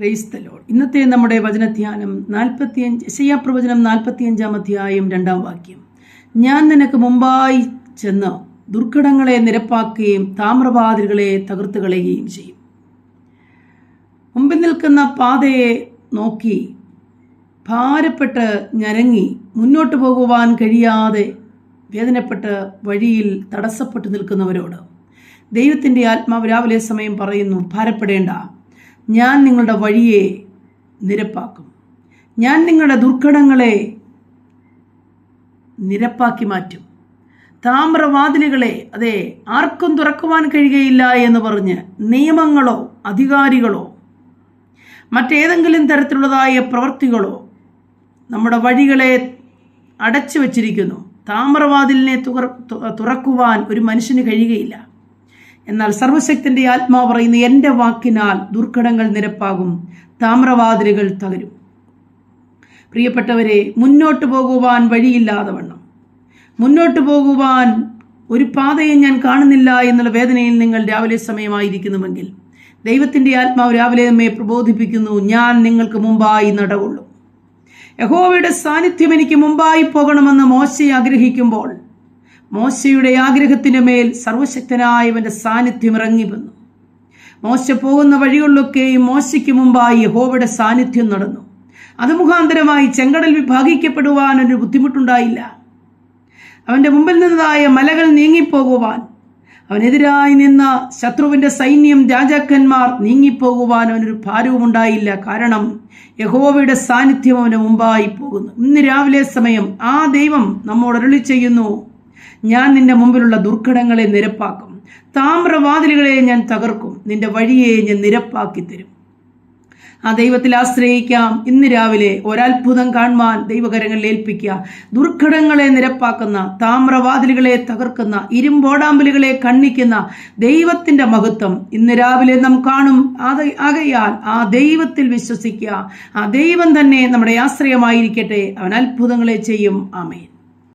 ക്രൈസ്തലോ ഇന്നത്തെ നമ്മുടെ വചനധ്യാനം നാൽപ്പത്തിയഞ്ച് യശയ്യാ പ്രവചനം നാൽപ്പത്തിയഞ്ചാം അധ്യായം രണ്ടാം വാക്യം. ഞാൻ നിനക്ക് മുമ്പായി ചെന്ന് ദുർഘടങ്ങളെ നിരപ്പാക്കുകയും താമ്രപാതിരുകളെ തകർത്ത് കളയുകയും ചെയ്യും. മുമ്പിൽ നിൽക്കുന്ന പാതയെ നോക്കി ഭാരപ്പെട്ട് ഞരങ്ങി മുന്നോട്ട് പോകുവാൻ കഴിയാതെ വേദനപ്പെട്ട് വഴിയിൽ തടസ്സപ്പെട്ടു നിൽക്കുന്നവരോട് ദൈവത്തിന്റെ ആത്മാവ് രാവിലെ സമയം പറയുന്നു ഭാരപ്പെടേണ്ട. ഞാൻ നിങ്ങളുടെ വഴിയെ നിരപ്പാക്കും. ഞാൻ നിങ്ങളുടെ ദുർഘടങ്ങളെ നിരപ്പാക്കി മാറ്റും. താമ്രവാതിലുകളെ അതെ ആർക്കും തുറക്കുവാൻ കഴിയുകയില്ല എന്ന് പറഞ്ഞ് നിയമങ്ങളോ അധികാരികളോ മറ്റേതെങ്കിലും തരത്തിലുള്ളതായ പ്രവൃത്തികളോ നമ്മുടെ വഴികളെ അടച്ചു വച്ചിരിക്കുന്നു താമ്രവാതിലിനെ തുറ തുറക്കുവാൻ ഒരു മനുഷ്യന് കഴിയുകയില്ല. എന്നാൽ സർവശക്തിന്റെ ആത്മാവ് പറയുന്ന എന്റെ വാക്കിനാൽ ദുർഘടങ്ങൾ നിരപ്പാകും താമ്രവാതിലുകൾ തകരും. പ്രിയപ്പെട്ടവരെ മുന്നോട്ട് പോകുവാൻ വഴിയില്ലാതെ വണ്ണം. മുന്നോട്ട് പോകുവാൻ ഒരു പാതയും ഞാൻ കാണുന്നില്ല എന്നുള്ള വേദനയിൽ നിങ്ങൾ രാവിലെ സമയമായിരിക്കുന്നുവെങ്കിൽ ദൈവത്തിന്റെ ആത്മാവ് രാവിലെ നമ്മെ പ്രബോധിപ്പിക്കുന്നു ഞാൻ നിങ്ങൾക്ക് മുമ്പായി നടകൊള്ളും. യഹോവയുടെ സാന്നിധ്യം എനിക്ക് മുമ്പായി പോകണമെന്ന് മോശ ആഗ്രഹിക്കുമ്പോൾ മോശയുടെ ആഗ്രഹത്തിന് മേൽ സർവശക്തനായവന്റെ സാന്നിധ്യം ഇറങ്ങി വന്നു. മോശ പോകുന്ന വഴികളിലൊക്കെയും മോശയ്ക്ക് മുമ്പായി യഹോവയുടെ സാന്നിധ്യം നടന്നു. അത് മുഖാന്തരമായി ചെങ്കടൽ വിഭാഗിക്കപ്പെടുവാൻ ഒരു ബുദ്ധിമുട്ടുണ്ടായില്ല. അവന്റെ മുമ്പിൽ നിന്നതായ മലകൾ നീങ്ങിപ്പോകുവാൻ അവനെതിരായി നിന്ന ശത്രുവിന്റെ സൈന്യം രാജാക്കന്മാർ നീങ്ങിപ്പോകുവാൻ അവനൊരു ഭാരവും ഉണ്ടായില്ല കാരണം യഹോവയുടെ സാന്നിധ്യം അവന് മുമ്പായി പോകുന്നു. ഇന്ന് രാവിലെ സമയം ആ ദൈവം നമ്മോട് അരുളി ചെയ്യുന്നു. ഞാൻ നിന്റെ മുമ്പിലുള്ള ദുർഘടങ്ങളെ നിരപ്പാക്കും. താമ്രവാതിലുകളെ ഞാൻ തകർക്കും. നിന്റെ വഴിയെ ഞാൻ നിരപ്പാക്കി തരും. ആ ദൈവത്തിൽ ആശ്രയിക്കാം. ഇന്ന് രാവിലെ ഒരത്ഭുതം കാണുവാൻ ദൈവകരങ്ങളിൽ ഏൽപ്പിക്കുക. ദുർഘടങ്ങളെ നിരപ്പാക്കുന്ന താമ്രവാതിലുകളെ തകർക്കുന്ന ഇരുമ്പോടാമ്പലുകളെ കണ്ണിക്കുന്ന ദൈവത്തിന്റെ മഹത്വം ഇന്ന് രാവിലെ നാം കാണും. അത് ആകയാൽ ആ ദൈവത്തിൽ വിശ്വസിക്കുക. ആ ദൈവം തന്നെ നമ്മുടെ ആശ്രയമായിരിക്കട്ടെ. അവൻ അത്ഭുതങ്ങളെ ചെയ്യും. ആമേൻ.